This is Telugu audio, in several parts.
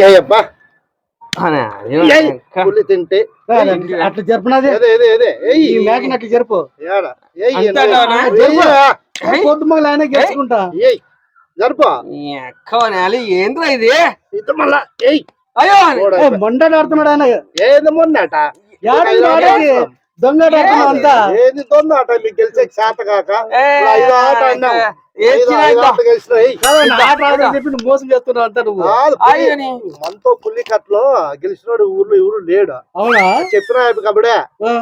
ఏయబ్బా పులి తింటే. అట్లా జరుపునది? ఏదే ఏదే ఏదే. ఏయ్. ఈ మేకని అట్లా జరుపు. మగలు ఆయన గెలుచుకుంటా. ఏయ్ జరుపు. ఏంద్రా ఇది? మళ్ళా ఏయ్. అయ్యో! ఆడుతున్నాడు ఆయన. ఏది మొన్నట? దొంగ ఆడుతున్నావు అంతా. ఏది తొంద ఆట మీకు గెలిచే చేత కాక. ఏయ్, ఇప్పుడు ఐదో ఆట అన్నావు మోసం చేస్తున్నావు అంతా నువ్వు. మనతో పుల్లి కట్లో గెలిచినోడు ఊర్లో ఎవరు లేడు. అవునా? చెప్పిన కబడే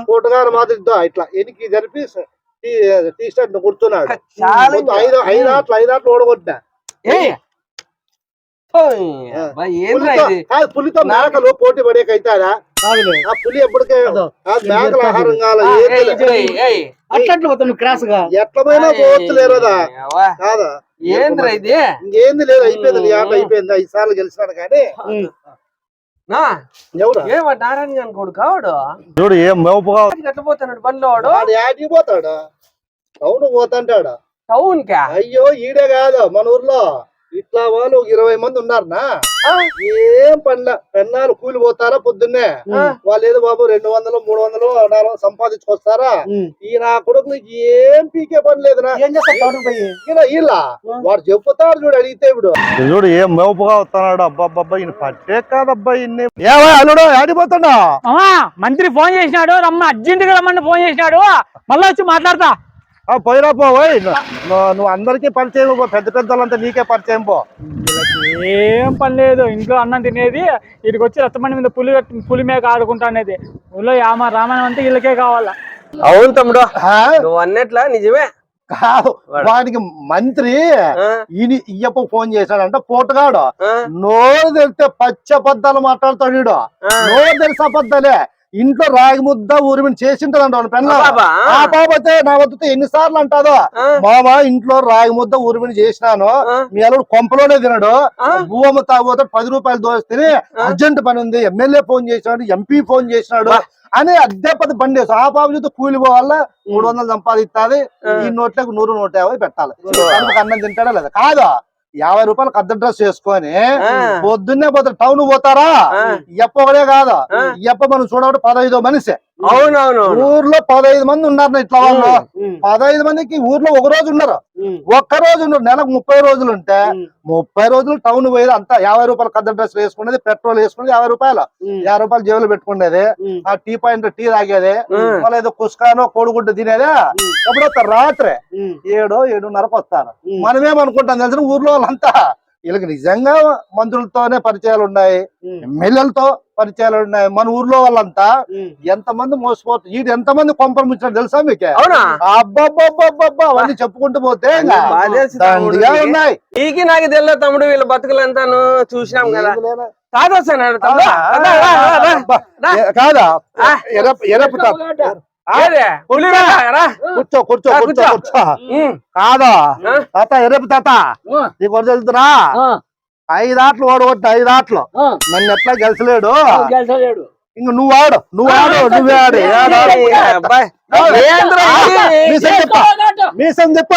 కోటగారు మాదిరితో ఇట్లా ఎనికి జరిపి టీ టీ స్టార్ట్ కూర్చున్నాడు. చాలా. మొత్తం ఐదు ఐదు ఆటలు ఐదు ఆటలు ఓడగొట్టినా. పులితో మేకలు పోటీ పడేకైతారా. ఆ పులి ఎప్పటికే మేకల ఆహారం. అట్లా నువ్వు క్రాస్గా ఎట్లమైనా పోవచ్చు లేరుదా కాదా? ఏంద్రా ఇది? ఇంకేంది లేదు అయిపోయింది ఆట అయిపోయింది ఐదు సార్లు గెలిచినాడు కానీ. నా ఎవరు ఏమో నారాయణ గాని కొడుకు ఆవిడు చూడు ఏం మేపుగా కట్టపోతున్నాడు బండ్లో వాడు? వాడు యాడికి పోతాడు? అవును పోతాంటాడు? టౌన్ కా అయ్యో ఈడే కాదు మన ఊర్లో. ఇట్లా వాళ్ళు ఒక ఇరవై మంది ఉన్నారనా? ఏం పనిలే. పెన్నాలు కూలి పోతారా పొద్దున్నే? వాళ్ళు ఏదో బాబు రెండు వందలు మూడు వందలు నాలుగు వందలు సంపాదించుకొస్తారా? ఈ నా కొడుకు ఏం పీకే పని లేదునా? ఏం చేస్తావు తోటకు పోయి? ఈయన ఇలా వాడు చెప్పుతాడు చూడు అడిగితే ఇప్పుడు. చూడు ఏం మేపుగా వస్తున్నాడు? అబ్బాబ్బా ఈయన పట్టే కాదబ్బా ఇన్ని. ఏవా అల్లుడు ఆడిపోతున్నా మంత్రి ఫోన్ చేసినాడు రమ్మ అర్జెంట్గా రమ్మని ఫోన్ చేసినాడు. మళ్ళీ వచ్చి మాట్లాడతా. పోయిరా పో ఓయ్. నువ్వు అందరికీ పరిచయం పో పెద్ద పెద్ద వాళ్ళంతా నీకే పరిచయం పో. ఏం పని లేదు ఇంట్లో అన్నం తినేది ఇక్కడికి వచ్చి రత్తమండి మీద పులి కట్టి- పులి మేక ఆడుకుంటా అనేది. ఊళ్ళో యామ రామాయణం అంతా వీళ్ళకే కావాలా? అవును తమ్ముడు? నువ్వు అన్నట్లా నిజమే. కాదు వాడికి మంత్రి ఈయన ఇయ్యప్ప ఫోన్ చేశాడంట పోటుగాడు. నోరు తెలిస్తే పచ్చ అబద్ధాలు మాట్లాడతాడు. నోరు తెలిసి అబద్ధాలే. ఇంట్లో రాగి ముద్ద ఊరిమిని చేసింటదంట వాడు పెన్న బాబా. ఆ బాబతే నా వద్దతో ఎన్నిసార్లు అంటాదో. మామ ఇంట్లో రాగి ముద్ద ఊరిమిని చేసినాను. ఆ. మీ అల్లుడు కొంపలోనే తినడు. భూమ తాగోతే పది రూపాయలు దోస్తే అర్జెంట్ పని ఉంది. ఎమ్మెల్యే ఫోన్ చేసినాడు ఎంపీ ఫోన్ చేసినాడు అని అద్దె పది బండి ఆ బాబు చూస్తే కూలి పోవాల? మూడు వందలు సంపాదిస్తుంది. ఈ నోట్లకు నూరు నూట యాభై పెట్టాలి. అన్నం తింటాడా లేదా? కాదు? యాభై రూపాయలకు అద్దె డ్రెస్ వేసుకొని. పొద్దున్నే పోతారు టౌన్ పోతారా. ఎప్ప ఒకడే కాదు. ఎప్ప మనం చూడబట్టి పదహైదో మనిషి అవునవును ఊర్లో పదహైదు మంది ఉన్నారు ఇట్లా వాళ్ళు. పదహైదు మందికి ఊర్లో ఒక రోజు ఉన్నారు. ఒక్క రోజు ఉండరు నెలకు ముప్పై రోజులు ఉంటే. ముప్పై రోజులు టౌన్ పోయేది అంతా యాభై రూపాయలు కద్ద డ్రెస్ వేసుకునేది పెట్రోల్ వేసుకునేది యాభై రూపాయలు. యాభై రూపాయలు జేబులో పెట్టుకునేది. ఆ టీ పాయింట్ టీ తాగేది ఏదో కుస్కానో కోడిగుడ్డు తినేదే ఎప్పుడు వస్తారు రాత్రి. ఏడో ఏడున్నరకు వస్తారు. మనమేమనుకుంటాం తెలిసిన ఊర్లో వాళ్ళంతా వీళ్ళకి నిజంగా మంత్రులతోనే పరిచయాలు ఉన్నాయి. ఎమ్మెల్యేలతో పరిచయాలు ఉన్నాయి మన ఊర్లో వాళ్ళంతా. ఎంతమంది మోసపోతారు వీడు ఎంతమంది కొంపలు ముచ్చారు తెలుసా మీకే అవునా అవన్నీ చెప్పుకుంటూ పోతే. ఉన్నాయి నీకి నాకు తెలియదు తమ్ముడు వీళ్ళ బతుకులంతాను చూసినాం కదా ఏమి లేనా? తాగొస్తాడు తమ్ముడు ఆ, రా, రా, రా, రా. అబ్బా, రా. ఏ- కాదా. ఎరప్. కూర్చో కూర్చో కూర్చో కూర్చో. కాదా ఆ? తాత ఎరపు తాత. నీకు ఆ. ఐదు ఆటలు ఓడగొట్టి ఐదు ఆటలు. నన్ను ఎట్లా గెలిచలేడు? గెలిచలేడు. ఇంక నువ్వు ఆడు నువ్వు ఆడు నువ్వే ఆడు? మీసం చెప్ప.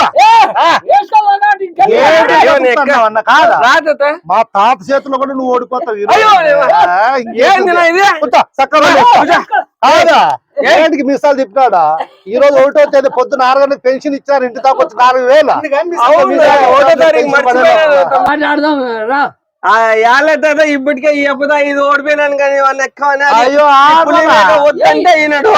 మా తాత చేతిలో కూడా నువ్వు ఓడిపోతావు. కాదా? ఏంటికి మీసాలు తిప్పినాడా? ఈ రోజు ఒకటో తేదీ పొద్దున ఆరు గంటలకు పెన్షన్ ఇచ్చారు ఇంటి దాకా వచ్చి నాలుగు వేలు. మాట్లాడదాం రా ఇప్పటికే ఈ అప్పుదా ఇది ఓడిపోయినాను కానీ వాళ్ళు ఎక్కువ. అయ్యో వద్దంటే ఈనాడు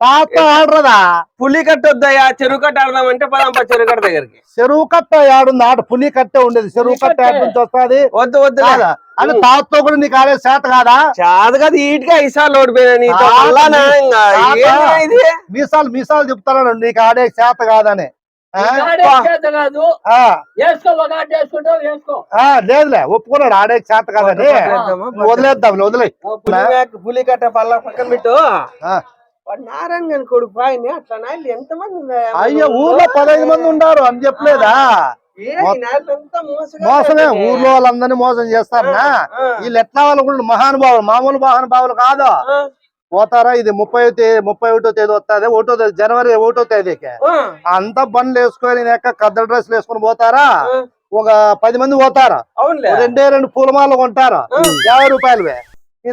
తాత ఆడరదా? పులి కట్ట వద్దయ్యా చెరువు కట్ట ఆడదామంటే పదాంప చెరువు కట్ట దగ్గరికి. చెరువు కట్ట ఆడుంది ఆట పులి కట్టే ఉండేది. చెరువు కట్ట ఆడ నుంచి వస్తుంది? వద్దు వద్దు కాదా? అని తాతతో కూడా నీకు ఆడే చేత కాదా? చాదు కదా ఈటిగా ఈసారి తాత. ఏందిరా ఇది? మీసాలు మీసాలు చెప్తాను నీకు ఆడే చేత కాదని. లేదులే ఒప్పుకున్నాడు ఆడే చేత కాదని? వదిలేద్దాం వదిలే పులి కట్ట పల్ల పక్కన పెట్టు. ఆ. వాడు నారాయణ కొడుకు పాయని అట్లా నాయలు ఎంతమంది ఉన్నారు? అయ్యో ఊర్లో? పదహైదు మంది ఉండారు అని చెప్పలేదా? మోసమే. ఊర్లో వాళ్ళందరినీ మోసం చేస్తారనా. వీళ్ళు ఎట్లా వాళ్ళు కూడా మహానుభావులు మామూలు మహానుభావులు కాదు. పోతారా? ఇది ముప్పై ముప్పై ఒకటో తేదీ వస్తుంది ఒకటో తేదీ జనవరి ఒకటో తేదీకి. అంతా బండ్లు వేసుకొని ఎక్క కద్ద డ్రెస్లు వేసుకొని పోతారా. ఒక పది మంది పోతారు? రెండే రెండు పూలమాలు కొంటారు? యాభై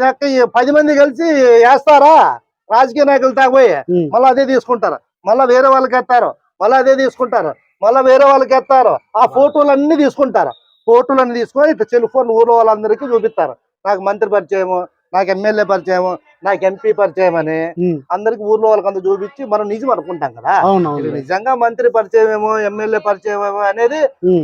లెక్క ఈ పది మంది కలిసి వేస్తారా? రాజకీయ నాయకులు తాగబోయి. మళ్ళీ అదే తీసుకుంటారు. మళ్ళీ వేరే వాళ్ళకి ఎత్తారు మళ్ళీ అదే తీసుకుంటారు. మళ్ళీ వేరే వాళ్ళకి ఎత్తారు ఆ ఫోటోలు అన్ని తీసుకుంటారు. ఫోటోలు అన్ని తీసుకొని ఇట్లా సెల్ ఫోన్ ఊర్లో వాళ్ళందరికీ చూపిస్తారు. నాకు మంత్రి పరిచయము నాకు ఎమ్మెల్యే పరిచయము నాకు ఎంపీ పరిచయం అని. అందరికి ఊర్లో వాళ్ళకి అంతా చూపించి మనం నిజం అనుకుంటాం కదా. నిజంగా మంత్రి పరిచయం ఏమో ఎమ్మెల్యే పరిచయం ఏమో అనేది.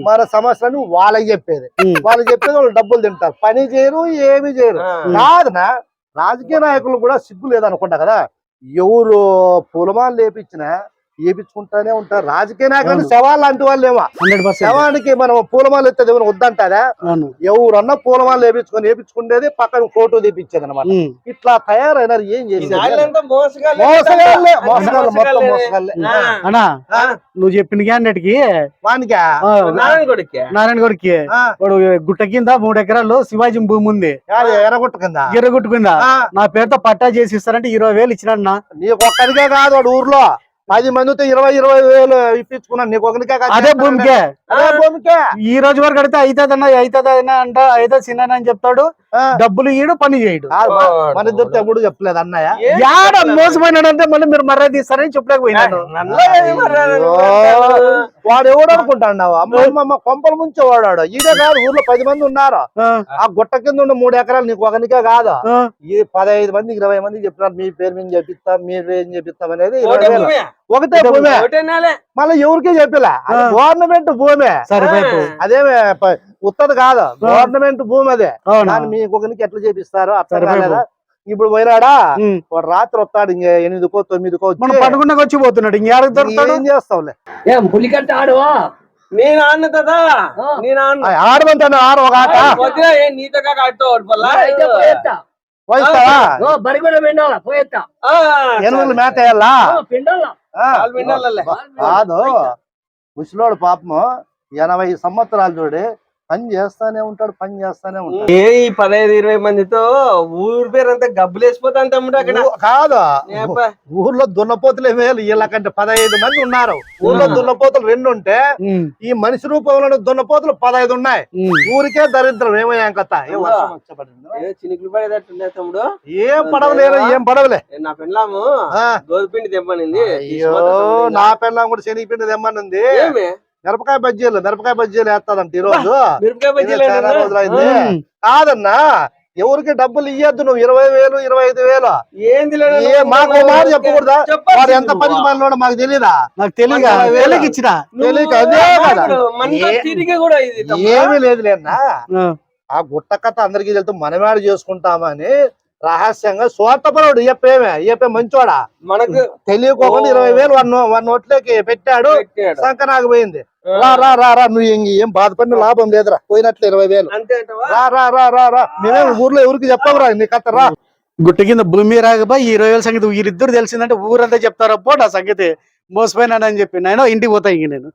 మన సమస్యలను వాళ్ళకి చెప్పేది. ఉమ్. వాళ్ళు చెప్పేది వాళ్ళు డబ్బులు తింటారు. పని చేయరు ఏమి చేయరు. కాదునా? రాజకీయ నాయకులు కూడా సిగ్గు లేదనుకుంటా కదా. ఎవరు పూలమాలు లేపించినా ఏపించుకుంటానే ఉంటారు రాజకీయ నాయకులు. శవాలు లాంటి వాళ్ళు ఏమో శవానికి మనం పూలమాలు ఎత్తేది ఏమైనా వద్దంటారా? ఎవరన్నా పూలమాలు వేపించుకొని వేపించుకునేది పక్కన ఫోటో తీపించేది అనమాట. ఇట్లా తయారైనారు ఏం చేసేది మోసగాళ్ళే. మోసగాళ్ళే మొత్తం మోసగాళ్ళే. అన్నా. నువ్వు చెప్పిన క్యాండిడేట్కి వానికా? ఆ, నారాయణ గౌడ్కి. వాడు గుట్ట కింద మూడు ఎకరాలు శివాజీ భూమి ఉంది. ఎర్రగుట్ట కింద నా పేరుతో పట్టా చేసి ఇస్తారంటే ఇరవై వేలు ఇచ్చినన్నా నీకు ఒక్కరికే కాదు వాడు ఊర్లో. పది మందితో ఇరవై ఇరవై వేలు ఇప్పించుకున్నాను. నీకు ఒకరికే అదే భూమికే. అదే భూమికే. ఈ రోజు వరకు అడిగితే అవుతుందన్నా అవుతుందన్నా అంట అయితే చిన్న అని చెప్తాడు. డబ్బులు ఈడు పని చేయడు. మన ఇద్దరు ఎప్పుడు చెప్పలేదు అన్నయ్య? యాడ మోసపోయినాడంటే మళ్ళీ మీరు మర్యాద తీస్తారని నువ్వు? వాడు ఎవడు అనుకుంటాడు అమ్మ కొంపల ముంచే వాడాడు. ఈడే కాదు ఊర్లో పది మంది ఉన్నారు. ఆ, గుట్ట కింద ఉన్న మూడు ఎకరాలు నీకు ఒకనికే కాదు? ఈ పదహైదు మంది ఇరవై మంది చెప్పినారు మీ పేరు మీద చెప్పిస్తాం మీ పేరు మీద చెప్పిస్తాం అనేది ఇరవై ఒకటే. భూమి. మళ్ళీ ఎవరికే చెప్పిలా? అది ఆ. గవర్నమెంట్ భూమి ప- ఉత్తది కాదు. గవర్నమెంట్ భూమి అదే. దాన్ని మీ ఒకరికి ఎట్లా చేపిస్తారు కాలేదా? ఇప్పుడు పోయినాడా. వాడు రాత్రి వస్తాడు ఇంక ఎనిమిదికో తొమ్మిదికో పడుకుండా వచ్చి పోతున్నాడు ఏం చేస్తావులే? ఏం పులికట్ట ఆడవా? నేను ఆడిన కదా? ఆ. నేను ఆడిన ఆడమంటాను ఆరు ఒక ఆట. నీతో కాక వాడు పల్లా? అయితే పోయేత్తా పోయిస్తావా ఓ బరి కూడా పిండాలా పోయేత్తా ఆ, ఎనుగులు మేత వేయాలా ఓ, పిండాలా ఆ, కాలు పిండాలలే. కాదు ముసలోడు పాపము ఎనభై సంవత్సరాలు చూడి పని చేస్తానే ఉంటాడు పని చేస్తానే ఉంటాడు. ఏ ఈ పదహైదు ఇరవై మందితో ఊరి పేరు అంతా గబ్బులేసిపోతాను తమ్ముడు అక్కడ. కాదు. ఊర్లో దున్నపోతులు వేలు వీళ్ళకంటే పదహైదు మంది ఉన్నారు. ఊర్లో. దున్నపోతులు రెండు ఉంటే ఈ మనిషి రూపంలో దున్నపోతులు పదహైదు ఉన్నాయి. ఊరికే దరిద్రం ఏమయ్యాం కథ? తమ్ముడు. ఏం పడవలేరు ఏం పడవలే. నా పెళ్ళాము. గోధుపిండి తెమ్మనింది. అయ్యో నా పిల్లం కూడా శనిపిండి తెమ్మనుంది. మిరపకాయ బజ్జీలు మిరపకాయ బజ్జీలు వేస్తాదంట ఈ రోజు మిరపకాయ ఇదే బజ్జీలు చాలా? రోజులైంది. కాదన్నా ఎవరికి డబ్బులు ఇయ్యద్దు నువ్వు ఇరవై వేలు ఇరవై ఐదు వేలు. ఏంది మాకు మాట చెప్పకూడదా? వాడు ఎంత పనికి నువ్వు. మనలోడో మాకు తెలియదా నాకు తెలియక ఇచ్చిన? తెలియక అదే కదా. ఏమీ లేదు లేనా ఆ, ఆ గుట్ట కథ అందరికి తెలుతూ మనమేడ చేసుకుంటామని రహస్యంగా స్వార్థపరుడు ఇయ్యప్పేమే ఇయ్యప్పే మంచోడా? మనకు తెలియకోకుండా ఇరవై వేలు వన్ వన్ నోట్లోకి పెట్టాడు పెట్టాడు. సంకనాకు పోయింది రా రా రా రా నువ్వు ఇంక ఏం బాధపడిన లాభం లేదురా పోయినట్లు ఇరవై వేలు. రా రా రా రా రా. మేమే ఊర్లో ఎవరికి చెప్పవురా నీ కథ రా. గుట్ట కింద భూమి రాకపోయి ఈ ఇరవై వేల సంగతి వీరిద్దరు తెలిసిందంటే ఊరంతా చెప్తారు? అప్పో నా సంగతి. మోసపోయినానని చెప్పి. నేను ఇంటికి పోతా ఇంక నేను.